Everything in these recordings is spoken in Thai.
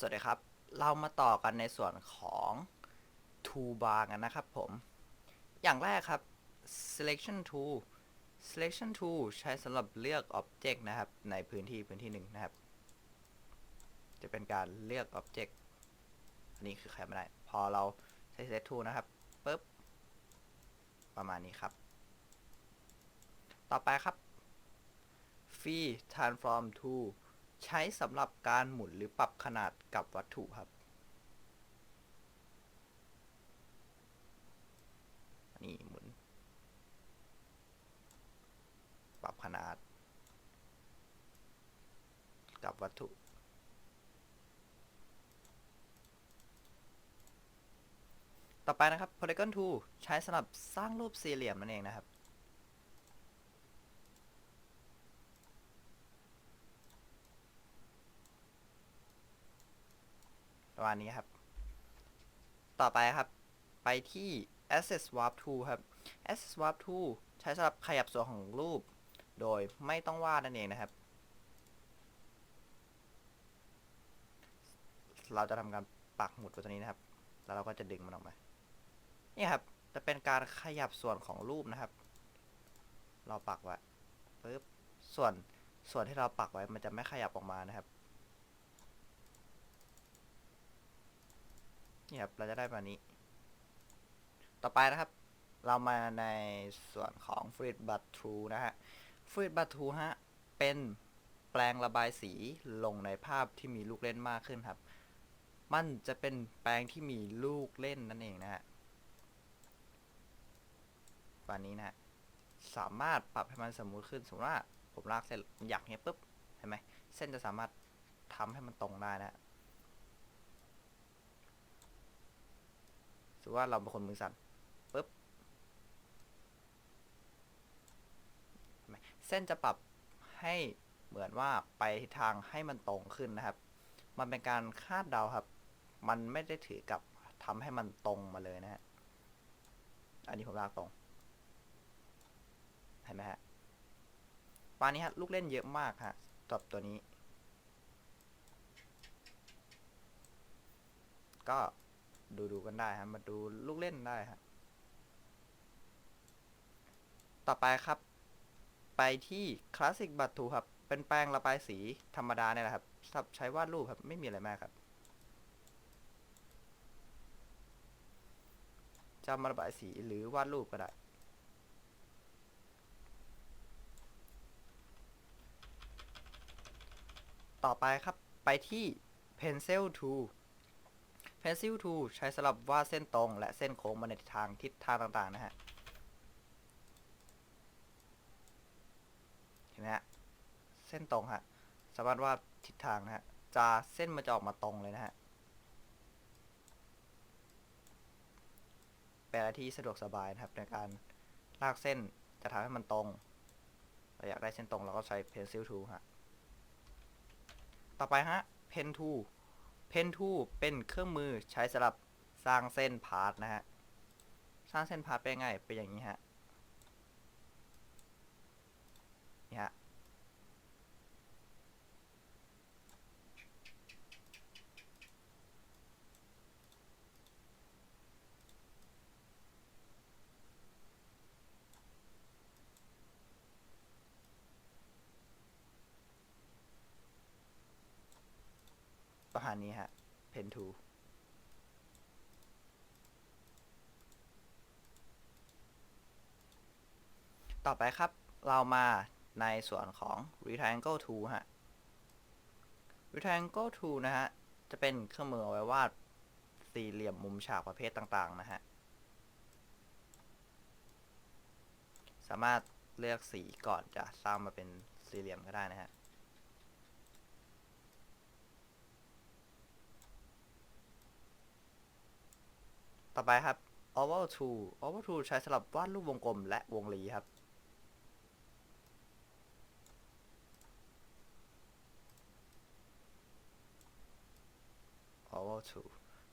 สวัสดีครับ เรามาต่อกันในส่วนของ toolbar กันนะครับผม อย่างแรกครับ selection tool selection tool ใช้สำหรับเลือก object นะครับ ในพื้นที่พื้นที่หนึ่งนะครับ จะเป็นการเลือก object อันนี้คือใครไม่ได้ พอเราใช้ select tool นะครับปุ๊บ ประมาณนี้ครับ ต่อไปครับ free transform tool ใช้สำหรับการหมุนหรือปรับขนาดกับวัตถุครับ นี่หมุน ปรับขนาด กับวัตถุต่อไปนะครับ polygon tool ใช้สำหรับสร้างรูปสี่เหลี่ยมนั่นเองนะครับ ประมาณนี้ครับ ต่อไปครับ ไปที่ access warp tool ครับ access warp tool ใช้สำหรับขยับส่วนของรูป โดยไม่ต้องวาดนั่นเองนะครับ เราจะทำการปักหมุดไว้ตัวนี้นะครับ แล้วเราก็จะดึงมันออกมา นี่ครับ จะเป็นการขยับส่วนของรูปนะครับ เราปักไว้ปึ๊บ ส่วนส่วนที่เราปักไว้มันจะไม่ขยับออกมานะครับ นี่ครับ เราจะได้แบบนี้ ต่อไปนะครับ เรามาในส่วนของ f r e e d b u t Tool นะฮะ f r e e d b u t Tool ฮะ เป็นแปลงระบายสีลงในภาพที่มีลูกเล่นมากขึ้นครับ มันจะเป็นแปลงที่มีลูกเล่นนั่นเองนะฮะแบบนี้นะฮะ สามารถปรับให้มันสมูทขึ้น สมมติว่าผมลากเส้นอยากเนี้ยปุ๊บ เห็นไหม เส้นจะสามารถทำให้มันตรงได้นะ ติว่าเราเป็นคนมือสั่นปุ๊บเห็นไหมเส้นจะปรับให้เหมือนว่าไปทิศทางให้มันตรงขึ้นนะครับ มันเป็นการคาดเดาครับ มันไม่ได้ถือกับทำให้มันตรงมาเลยนะฮะ อันนี้ผมลากตรง เห็นไหมฮะปานนี้ฮะลูกเล่นเยอะมากฮะกับตัวนี้ ก็ ดูดูกันได้ฮะมาดูลูกเล่นได้ฮะต่อไปครับ ไปที่ Classic b u t t o ครับ เป็นแปรงระบายสีธรรมดาเนี่ยแหละครับสำหรับใช้วาดรูปครับ ไม่มีอะไรมากครับจะมาระบายสีหรือวาดรูปก็ได้ ต่อไปครับไปที่ Pencil Tool Pencil Tool ใช้สำหรับวาดเส้นตรง และเส้นโค้งมาในทางทิศทางต่างๆนะฮะ เห็นไหมฮะ เส้นตรงฮะ สามารถวาดทิศทางนะฮะ จะเส้นมันจะออกมาตรงเลยนะฮะ เป็นอะไรที่สะดวกสบายนะครับในการลากเส้นจะทำให้มันตรงเราอยากได้เส้นตรงเราก็ใช้ Pencil Tool ฮะ ต่อไปฮะ Pen Tool เพนทูเป็นเครื่องมือใช้สำหรับสร้างเส้นพาร์ทนะฮะ สร้างเส้นพาร์ทเป็นยังไงเป็นอย่างนี้ฮะ นี่ฮะ ประมาณนี้ฮะ Pen Tool ต่อไปครับ เรามาในส่วนของ Rectangle Tool ฮะ Rectangle Tool นะฮะ จะเป็นเครื่องมือไว้วาดสี่เหลี่ยมมุมฉากประเภทต่างๆ นะฮะ สามารถเลือกสีก่อนจะสร้างมาเป็นสี่เหลี่ยมก็ได้นะฮะ ต่อไปครับ oval tool oval tool ใช้สำหรับวาดรูปวงกลมและวงรีครับ oval tool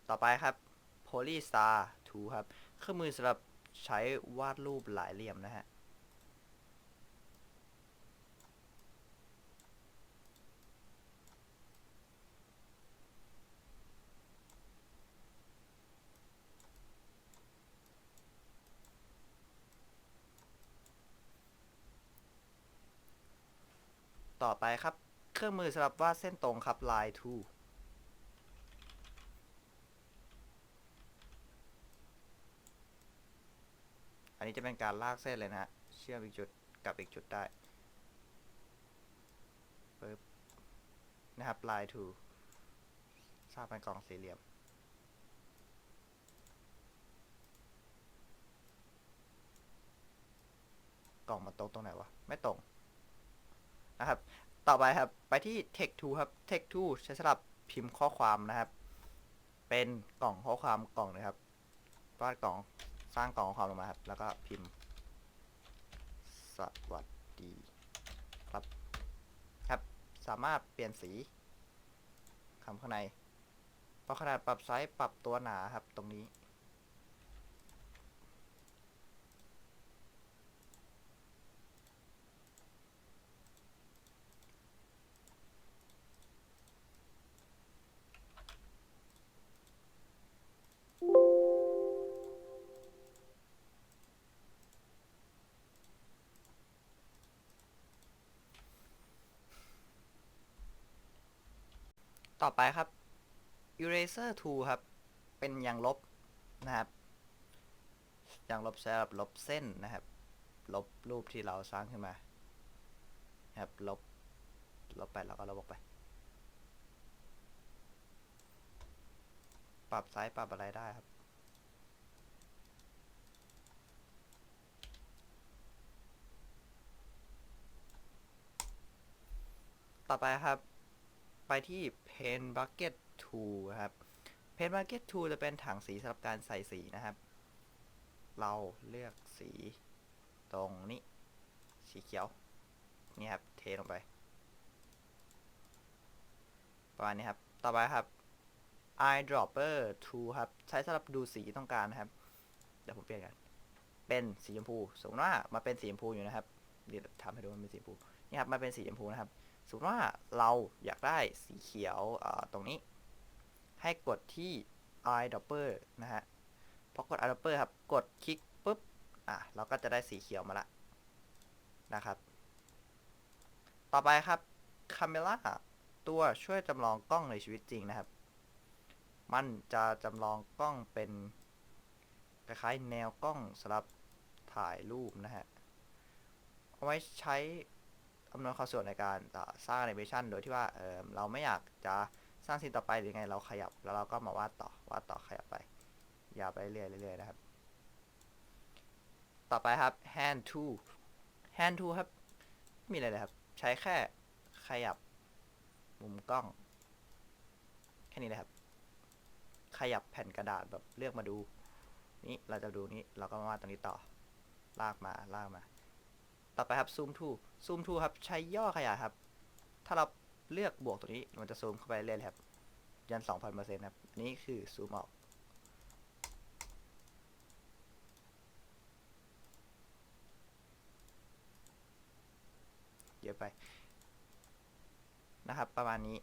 ต่อไปครับ polystar tool ครับ เครื่องมือสำหรับใช้วาดรูปหลายเหลี่ยมนะฮะ ต่อไปครับ เครื่องมือสำหรับวาดเส้นตรงครับ line tool อันนี้จะเป็นการลากเส้นเลยนะฮะ เชื่อมอีกจุดกับอีกจุดได้ปึ๊บนะครับ line tool สร้างเป็นกล่องสี่เหลี่ยมกล่องมันตรงตรงไหนวะ ไม่ตรง นะครับ ต่อไปครับ ไปที่ text tool ครับ text tool ใช้สำหรับพิมพ์ข้อความนะครับ เป็นกล่องข้อความกล่องนะครับวาดกล่องสร้างกล่องข้อความลงมาครับ แล้วก็พิมพ์ สวัสดีครับ ครับ สามารถเปลี่ยนสีคำข้างในปรับขนาดปรับไซส์ปรับตัวหนาครับตรงนี้ ต่อไปครับ eraser tool ครับ เป็นยางลบนะครับยางลบใช้สำหรับลบเส้นนะครับ ลบรูปที่เราสร้างขึ้นมานะครับ ลบ ลบไปแล้วก็ลบออกไป ปรับไซส์ปรับอะไรได้ครับต่อไปครับ ไปที่ Paint Bucket Tool ครับ Paint Bucket Tool จะเป็นถังสีสำหรับการใส่สีนะครับ เราเลือกสีตรงนี้ สีเขียว นี่ครับ เทลงไป ประมาณนี้ครับ ต่อไปครับ Eyedropper Tool ครับ ใช้สำหรับดูสีต้องการนะครับ เดี๋ยวผมเปลี่ยนกัน เป็นสีชมพู สมมติว่ามาเป็นสีชมพูอยู่นะครับเดี๋ยวทำให้ดูมันเป็นสีชมพู นี่ครับมาเป็นสีชมพูนะครับ สมมติว่าเราอยากได้สีเขียวตรงนี้ ให้กดที่ eyedropper นะฮะพอกด eyedropper ครับ กดคลิกปุ๊บ อะ เราก็จะได้สีเขียวมาละนะครับ ต่อไปครับ camera ตัวช่วยจำลองกล้องในชีวิตจริงนะครับ มันจะจำลองกล้องเป็นคล้ายๆแนวกล้องสำหรับถ่ายรูปนะฮะ เอาไว้ใช้ อำนวยความสะดวกในการสร้างแอนิเมชันโดยที่ว่าเเราไม่อยากจะสร้างซีนต่อไปหรือไงเราขยับแล้วเราก็มาวาดต่อวาดต่อขยับไปยาวไปเรื่อยๆเรื่อยนะครับ ต่อไปครับ hand tool hand tool ครับม่มีอะไรเลยครับ ใช้แค่ขยับมุมกล้อง แค่นี้เลยครับ ขยับแผ่นกระดาษแบบเลือกมาดู นี่เราจะดูนี้เราก็มาวาดตรงนี้ต่อ ลากมาลากมา ต่อไปครับซูมทูซูมทูครับใช้ย่อขยายครับ ถ้าเราเลือกบวกตัวนี้มันจะซูมเข้าไปเรื่อยๆครับ ยัน2,000%ครับอันนี้คือซูมออกเยอะไปนะครับ ประมาณนี้